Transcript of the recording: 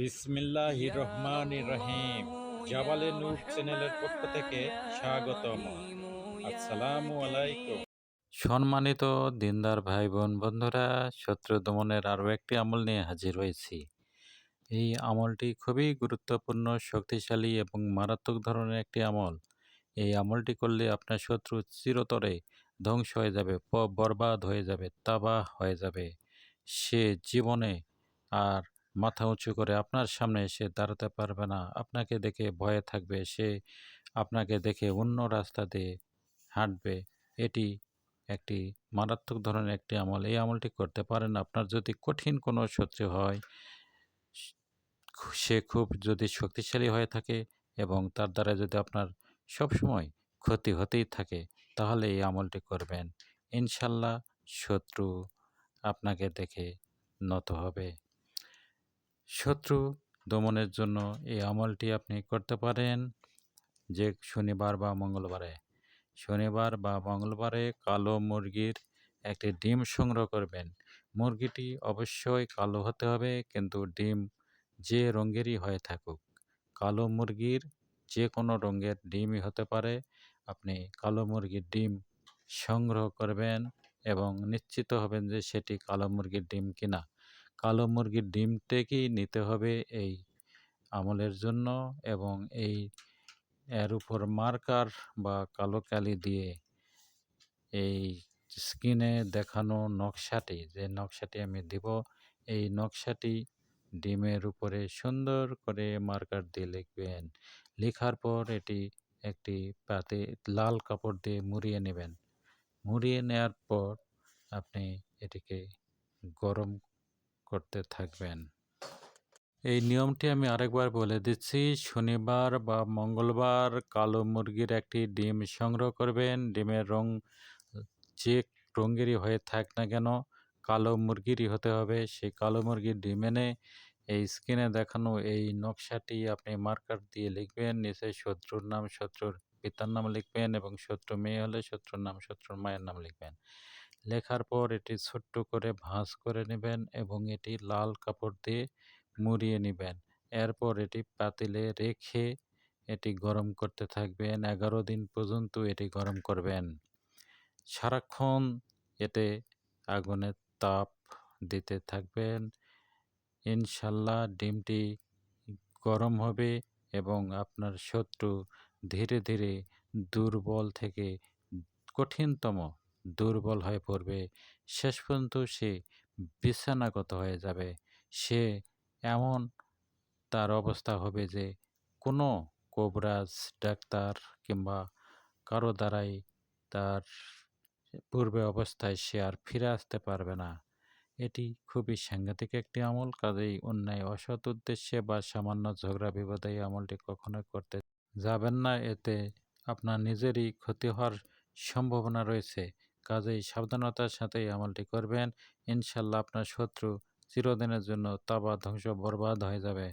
বিসমিল্লাহ রহমান রহিম। জাবালে নূর চ্যানেলের পক্ষ থেকে স্বাগতম। আসসালামু আলাইকুম। সম্মানিত দিনদার ভাই বোন বন্ধুরা শত্রু দমনের আরও একটি আমল নিয়ে হাজির হয়েছি। এই আমলটি খুবই গুরুত্বপূর্ণ শক্তিশালী এবং মারাত্মক ধরনের একটি আমল। এই আমলটি করলে আপনার শত্রু চিরতরে ধ্বংস হয়ে যাবে প- বরবাদ হয়ে যাবে তাবাহ হয়ে যাবে। সে জীবনে আর মাথা উঁচু করে আপনার সামনে এসে দাঁড়াতে পারবে না। আপনাকে দেখে ভয়ে থাকবে। সে আপনাকে দেখে অন্য রাস্তা দিয়ে হাঁটবে। এটি একটি মারাত্মক ধরনের একটি আমল। এই আমলটি করতে পারেন আপনার যদি কঠিন কোনো শত্রু হয়, সে খুব যদি শক্তিশালী হয়ে থাকে এবং তার দ্বারা যদি আপনার সবসময় ক্ষতি হতেই থাকে, তাহলে এই আমলটি করবেন। ইনশাল্লাহ শত্রু আপনাকে দেখে নত হবে। শত্রু দমনের জন্য এই আমলটি আপনি করতে পারেন। যে শনিবার বা মঙ্গলবারে। শনিবার বা মঙ্গলবারে কালো মুরগির একটি ডিম সংগ্রহ করবেন। মুরগিটি অবশ্যই কালো হতে হবে, কিন্তু ডিম যে রঙেরই হয়ে থাকুক। কালো মুরগির যে কোনো রঙের ডিমই হতে পারে। আপনি কালো মুরগির ডিম সংগ্রহ করবেন এবং নিশ্চিত হবেন যে সেটি কালো মুরগির ডিম কিনা। কালো মুরগির ডিম থেকেই নিতে হবে এই আমলের জন্য এবং এই এর উপর মার্কার বা কালো কালি দিয়ে এই স্ক্রিনে দেখানো নকশাটি, যে নকশাটি আমি দিব, এই নকশাটি ডিমের উপরে সুন্দর করে মার্কার দিয়ে লিখবেন। লেখার পর এটি একটি পাতে লাল কাপড় দিয়ে মুড়িয়ে নেবেন। মুড়িয়ে নেওয়ার পর আপনি এটিকে গরম করতে থাকবেন। এই নিয়মটি আমি আরেকবার বলে দিচ্ছি, শনিবার বা মঙ্গলবার কালো মুরগির একটি ডিম সংগ্রহ করবেন। ডিমের রং যে রঙেরই হয়ে থাক না কেন, কালো মুরগিরই হতে হবে। সেই কালো মুরগির ডিম এনে এই স্ক্রিনে দেখানো এই নকশাটি আপনি মার্কার দিয়ে লিখবেন, নিচে শত্রুর নাম, শত্রুর পিতার নাম লিখবেন এবং শত্রু মেয়ে হলে শত্রুর নাম, শত্রুর মায়ের নাম লিখবেন। লেখার পর এটি ছোট্ট করে ভাঁজ করে নেবেন এবং এটি লাল কাপড় দিয়ে মুড়িয়ে নেবেন। এরপর এটি পাতিলে রেখে এটি গরম করতে থাকবেন। এগারো দিন পর্যন্ত এটি গরম করবেন। সারাক্ষণ এতে আগুনের তাপ দিতে থাকবেন। ইনশাল্লাহ ডিমটি গরম হবে এবং আপনার শত্রু ধীরে ধীরে দুর্বল থেকে কঠিনতম দুর্বল হয়ে পড়বে। শেষ পর্যন্ত সে বিছানাগত হয়ে যাবে। সে এমন তার অবস্থা হবে যে কোনো কোবরাজ, ডাক্তার কিংবা কারও দ্বারাই তার পূর্বে অবস্থায় সে আর ফিরে আসতে পারবে না। এটি খুবই সাংঘাতিক একটি আমল, কাজেই অন্যায়, অসৎ উদ্দেশ্যে বা সামান্য ঝগড়া, বিবাদে এই আমলটি কখনোই করতে যাবেন না। এতে আপনার নিজেরই ক্ষতি হওয়ার সম্ভাবনা রয়েছে। কাজেই সাবধানতার সাথেই আমলটি করবেন। ইনশাল্লাহ আপনার শত্রু চিরদিনের জন্য তাবা ধ্বংস বরবাদ হয়ে যাবে।